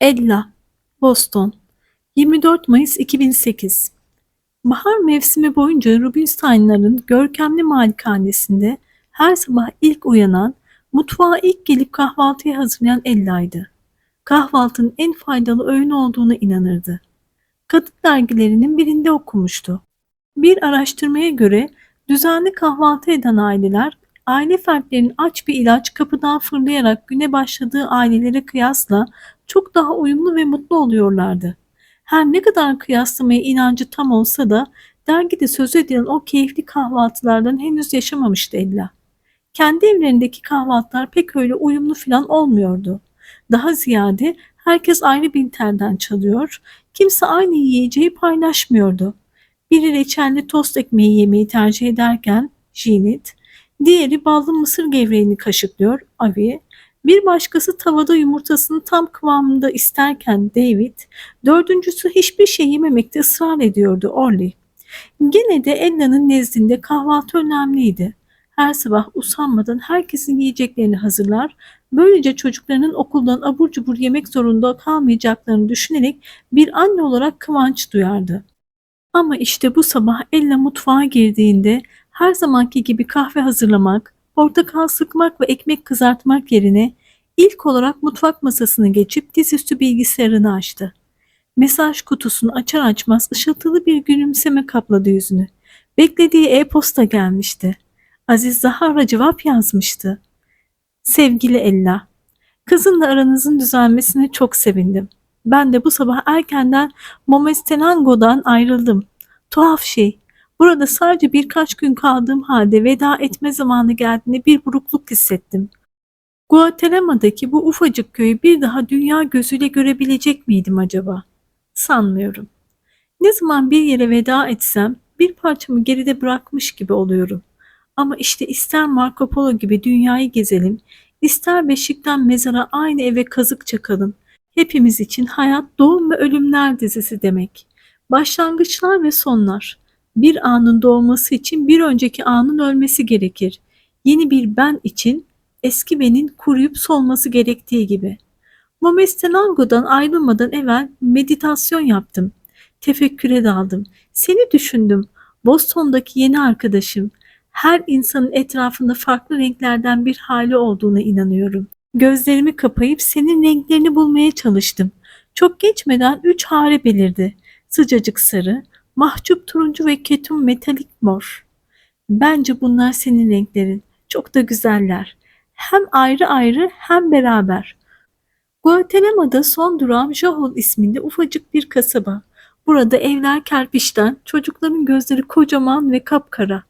Ella, Boston, 24 Mayıs 2008 Bahar mevsimi boyunca Rubinstein'ların görkemli malikanesinde her sabah ilk uyanan, mutfağa ilk gelip kahvaltıyı hazırlayan Ella'ydı. Kahvaltının en faydalı öğün olduğuna inanırdı. Kadın dergilerinin birinde okumuştu. Bir araştırmaya göre düzenli kahvaltı eden aileler, aile fertlerinin aç bir ilaç kapıdan fırlayarak güne başladığı ailelere kıyasla çok daha uyumlu ve mutlu oluyorlardı. Her ne kadar kıyaslamaya inancı tam olsa da dergide söz edilen o keyifli kahvaltılardan henüz yaşamamıştı Ella. Kendi evlerindeki kahvaltılar pek öyle uyumlu falan olmuyordu. Daha ziyade herkes ayrı bir telden çalıyor, kimse aynı yiyeceği paylaşmıyordu. Biri reçelli tost ekmeği yemeyi tercih ederken Janet, diğeri ballı mısır gevreğini kaşıklıyor Avi, bir başkası tavada yumurtasını tam kıvamında isterken David, dördüncüsü hiçbir şey yememekte ısrar ediyordu Orly. Gene de Ella'nın nezdinde kahvaltı önemliydi. Her sabah usanmadan herkesin yiyeceklerini hazırlar, böylece çocuklarının okuldan abur cubur yemek zorunda kalmayacaklarını düşünerek bir anne olarak kıvanç duyardı. Ama işte bu sabah Ella mutfağa girdiğinde her zamanki gibi kahve hazırlamak, portakal sıkmak ve ekmek kızartmak yerine ilk olarak mutfak masasını geçip dizüstü bilgisayarını açtı. Mesaj kutusunu açar açmaz ışıltılı bir gülümseme kapladı yüzünü. Beklediği e-posta gelmişti. Aziz Zahar'a cevap yazmıştı. Sevgili Ella, kızınla aranızın düzelmesine çok sevindim. Ben de bu sabah erkenden Momestenango'dan ayrıldım. Tuhaf şey, burada sadece birkaç gün kaldığım halde veda etme zamanı geldiğinde bir burukluk hissettim. Guatemala'daki bu ufacık köyü bir daha dünya gözüyle görebilecek miydim acaba? Sanmıyorum. Ne zaman bir yere veda etsem bir parçamı geride bırakmış gibi oluyorum. Ama işte ister Marco Polo gibi dünyayı gezelim, ister beşikten mezara aynı eve kazık çakalım. Hepimiz için hayat doğum ve ölümler dizisi demek. Başlangıçlar ve sonlar. Bir anın doğması için bir önceki anın ölmesi gerekir. Yeni bir ben için eski benin kuruyup solması gerektiği gibi. Momestenango'dan ayrılmadan evvel meditasyon yaptım. Tefekküre daldım. Seni düşündüm. Boston'daki yeni arkadaşım. Her insanın etrafında farklı renklerden bir hali olduğuna inanıyorum. Gözlerimi kapayıp senin renklerini bulmaya çalıştım. Çok geçmeden üç hare belirdi. Sıcacık sarı, mahcup turuncu ve ketum metalik mor. Bence bunlar senin renklerin. Çok da güzeller. Hem ayrı ayrı hem beraber. Guatemala'da son durağım Jahol isminde ufacık bir kasaba. Burada evler kerpiçten, çocukların gözleri kocaman ve kapkara.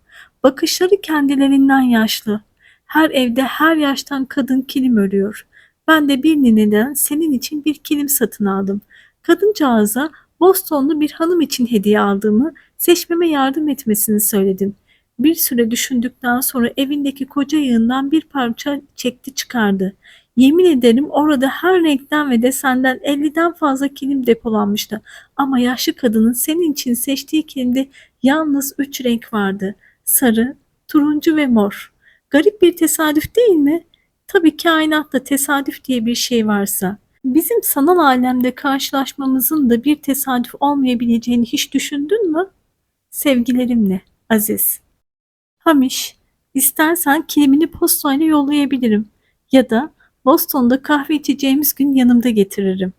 Bakışları kendilerinden yaşlı. Her evde her yaştan kadın kilim örüyor. Ben de bir nineden senin için bir kilim satın aldım. Kadıncağıza Bostonlu bir hanım için hediye aldığımı, seçmeme yardım etmesini söyledim. Bir süre düşündükten sonra evindeki koca yığından bir parça çekti çıkardı. Yemin ederim orada her renkten ve desenden 50'den fazla kilim depolanmıştı. Ama yaşlı kadının senin için seçtiği kilimde yalnız üç renk vardı. Sarı, turuncu ve mor. Garip bir tesadüf değil mi? Tabii kainatta tesadüf diye bir şey varsa. Bizim sanal alemde karşılaşmamızın da bir tesadüf olmayabileceğini hiç düşündün mü? Sevgilerimle, Aziz. Hamiş, istersen kilimini postayla yollayabilirim. Ya da Boston'da kahve içeceğimiz gün yanımda getiririm.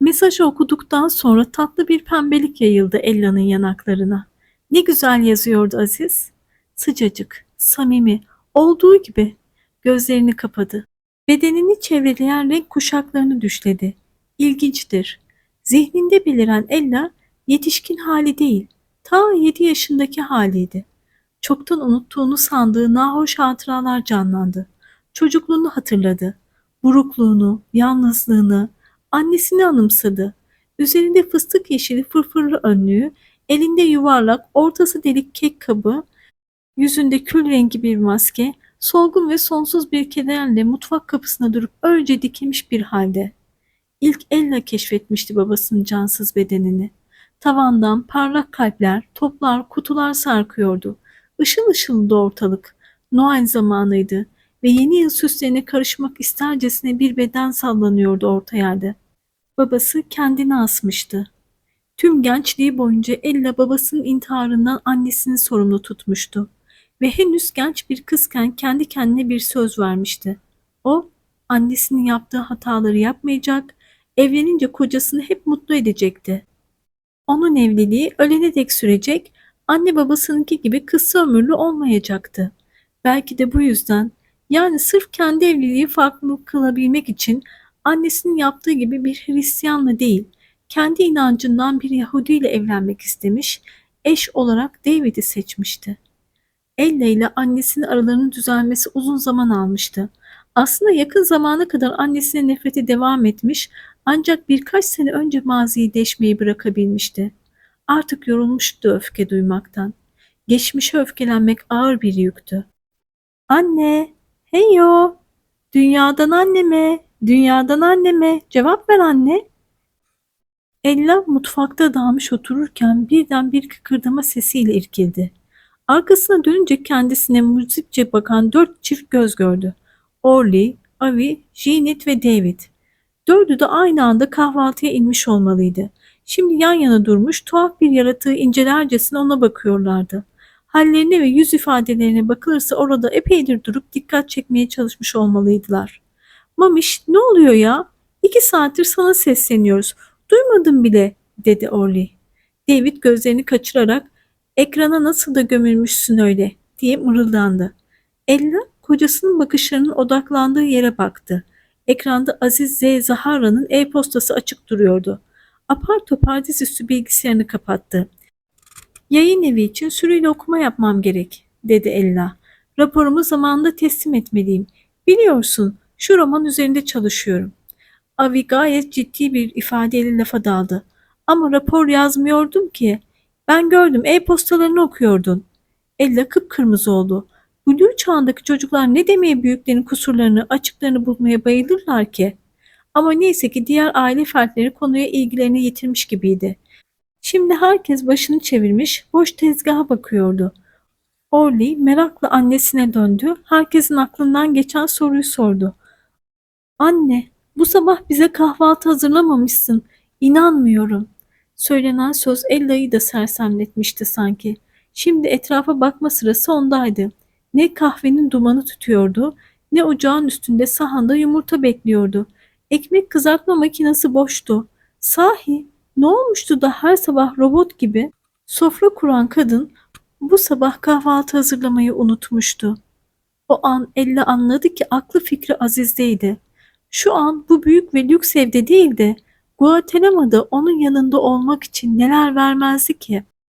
Mesajı okuduktan sonra tatlı bir pembelik yayıldı Ella'nın yanaklarına. Ne güzel yazıyordu Aziz. Sıcacık, samimi, olduğu gibi. Gözlerini kapadı. Bedenini çevreleyen renk kuşaklarını düşledi. İlginçtir. Zihninde beliren Ella yetişkin hali değil, ta yedi yaşındaki haliydi. Çoktan unuttuğunu sandığı nahoş hatıralar canlandı. Çocukluğunu hatırladı. Burukluğunu, yalnızlığını, annesini anımsadı. Üzerinde fıstık yeşili fırfırlı önlüğü, elinde yuvarlak, ortası delik kek kabı, yüzünde kül rengi bir maske, solgun ve sonsuz bir kederle mutfak kapısına durup önce dikilmiş bir halde. İlk elle keşfetmişti babasının cansız bedenini. Tavandan parlak kalpler, toplar, kutular sarkıyordu. Işıl ışıldı ortalık. Noel zamanıydı ve yeni yıl süslerine karışmak istercesine bir beden sallanıyordu orta yerde. Babası kendini asmıştı. Tüm gençliği boyunca Ella babasının intiharından annesini sorumlu tutmuştu ve henüz genç bir kızken kendi kendine bir söz vermişti. O, annesinin yaptığı hataları yapmayacak, evlenince kocasını hep mutlu edecekti. Onun evliliği ölene dek sürecek, anne babasınınki gibi kısa ömürlü olmayacaktı. Belki de bu yüzden, yani sırf kendi evliliği farklı kılabilmek için annesinin yaptığı gibi bir Hristiyanla değil, kendi inancından bir Yahudi ile evlenmek istemiş, eş olarak David'i seçmişti. Ella ile annesinin aralarının düzelmesi uzun zaman almıştı. Aslında yakın zamana kadar annesine nefreti devam etmiş ancak birkaç sene önce maziyi deşmeyi bırakabilmişti. Artık yorulmuştu öfke duymaktan. Geçmişe öfkelenmek ağır bir yüktü. Anne, heyo, dünyadan anneme, dünyadan anneme, cevap ver anne. Ella mutfakta dalmış otururken birden bir kıkırdama sesiyle irkildi. Arkasına dönünce kendisine muzipçe bakan dört çift göz gördü. Orly, Avi, Jeanette ve David. Dördü de aynı anda kahvaltıya inmiş olmalıydı. Şimdi yan yana durmuş tuhaf bir yaratığı incelercesine ona bakıyorlardı. Hallerine ve yüz ifadelerine bakılırsa orada epeydir durup dikkat çekmeye çalışmış olmalıydılar. Mamiş ne oluyor ya? İki saattir sana sesleniyoruz. Duymadım bile dedi Orly. David gözlerini kaçırarak ekrana nasıl da gömülmüşsün öyle diye mırıldandı. Ella kocasının bakışlarının odaklandığı yere baktı. Ekranda Aziz Z. Zahara'nın e-postası açık duruyordu. Apar topar dizüstü bilgisayarını kapattı. Yayın evi için sürüyle okuma yapmam gerek, dedi Ella. Raporumu zamanında teslim etmeliyim. Biliyorsun, şu roman üzerinde çalışıyorum. Avi gayet ciddi bir ifadeyle lafa daldı. Ama rapor yazmıyordum ki. Ben gördüm, e-postalarını okuyordun. Ella kıpkırmızı oldu. Blue çağındaki çocuklar ne demeye büyüklerin kusurlarını, açıklarını bulmaya bayılırlar ki? Ama neyse ki diğer aile fertleri konuya ilgilerini yitirmiş gibiydi. Şimdi herkes başını çevirmiş, boş tezgaha bakıyordu. Orly merakla annesine döndü, herkesin aklından geçen soruyu sordu. Anne, bu sabah bize kahvaltı hazırlamamışsın. İnanmıyorum. Söylenen söz Ella'yı da sersemletmişti sanki. Şimdi etrafa bakma sırası ondaydı. Ne kahvenin dumanı tutuyordu, ne ocağın üstünde sahanda yumurta bekliyordu. Ekmek kızartma makinesi boştu. Sahi ne olmuştu da her sabah robot gibi sofra kuran kadın bu sabah kahvaltı hazırlamayı unutmuştu. O an Ella anladı ki aklı fikri Aziz'deydi. Şu an bu büyük ve lüks evde değildi. Guatemala'da onun yanında olmak için neler vermezdi ki?